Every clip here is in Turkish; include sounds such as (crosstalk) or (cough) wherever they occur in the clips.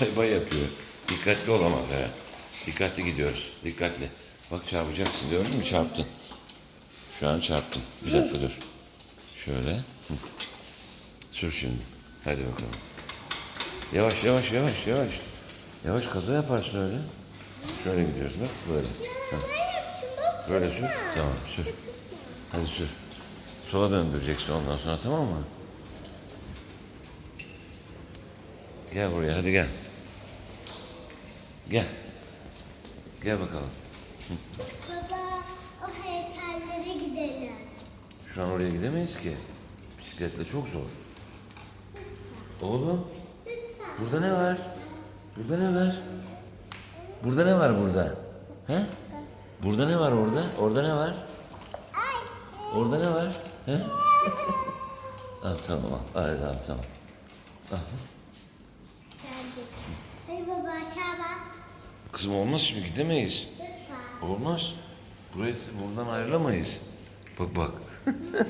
bay bay yapıyor. Dikkatli ol ama Ferhat. Dikkatli gidiyoruz. Dikkatli. Bak çarpacaksın gördün mü? Çarptın. Şu an çarptın. Bir dakika dur. Şöyle. Sür şimdi. Hadi bakalım. Yavaş yavaş yavaş yavaş. Yavaş kaza yaparsın öyle. Şöyle gidiyorsun bak böyle. Hı. Böyle sür. Tamam sür. Hadi sür. Sola döndüreceksin ondan sonra tamam mı? Gel buraya hadi gel. Gel. Gel bakalım. Baba o heykellere gidelim. Şu an oraya gidemeyiz ki. Bisikletle çok zor. Oğlum. Burada ne var? Burada ne var? Burada ne var burada? He? Burada ne var orada? Orada ne var? Orada ne var? He? al tamam al. Hadi al tamam. Geldik. Hadi baba aşağı bas. Kızım olmaz şimdi gidemeyiz. Lütfen. Olmaz. Burayı buradan ayrılamayız. Bak bak. (laughs)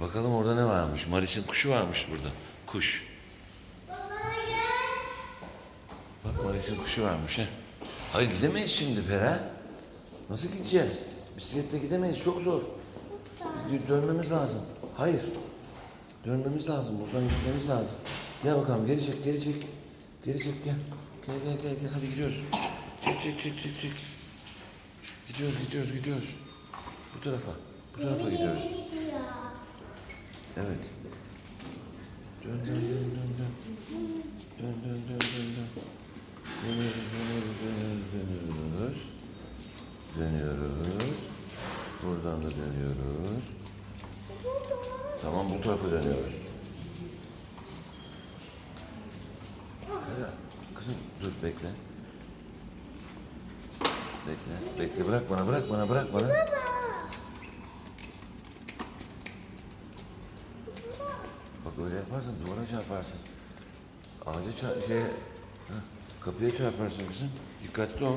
Bakalım orada ne varmış? Maris'in kuşu varmış burada. Kuş. Baba gel. Bak Maris'in kuşu varmış ha. Hayır gidemeyiz şimdi Pera. Nasıl gideceğiz? Bisikletle gidemeyiz çok zor. Dö- Dönmemiz lazım. Hayır. Dönmemiz lazım. Buradan gitmemiz lazım. Gel bakalım geri çek geri çek. Geri çek gel. Gel gel gel gel hadi gidiyoruz. Çek çek çek çek çek. Gidiyoruz gidiyoruz gidiyoruz. Bu tarafa. Bu tarafa gidiyoruz. Evet. Dön dön dön dön dön. Dön dön dön dön dön. Dönüyoruz, dönüyoruz, dönüyoruz, dönüyoruz. Dönüyoruz. Buradan da dönüyoruz. Tamam bu tarafa dönüyoruz. Kızım dur bekle. Bekle, bekle bırak bana, bırak bana, bırak bana. Bak öyle yaparsan duvara çarparsın. Ağaca çarp, şeye, heh, kapıya çarparsın kızım. Dikkatli ol.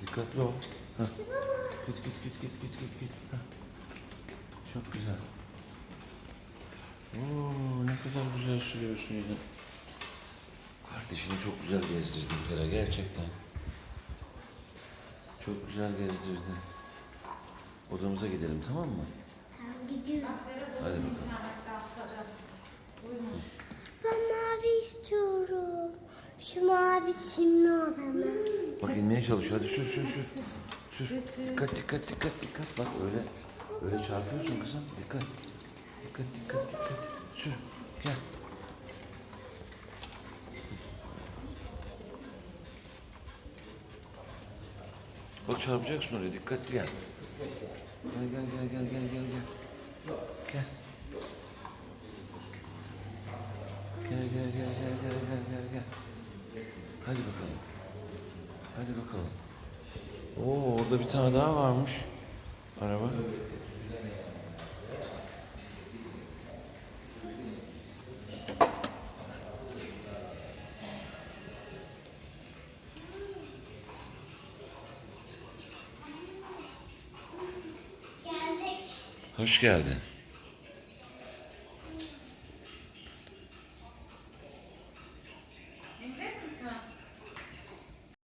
Dikkatli ol. Heh. Git git git git git git git. Çok güzel. Oo, ne kadar güzel sürüyorsun yine. Kardeşini çok güzel gezdirdin Pera gerçekten. Çok güzel gezdirdin. Odamıza gidelim tamam mı? Tamam gidiyorum. Hadi bakalım. Ben mavi istiyorum. Şu mavi simli olanı. Bak inmeye çalışıyor. Hadi sür sür sür. Sür. Dikkat dikkat dikkat dikkat. Bak öyle öyle çarpıyorsun kızım. Dikkat. Dikkat dikkat dikkat. Sür. Gel. Bak çarpacaksın oraya. Dikkatli gel. Gel gel gel gel gel gel gel. Gel. Gel gel gel gel gel gel gel gel. Hadi bakalım. Hadi bakalım. Oo orada bir tane daha varmış. Araba. Hoş geldin.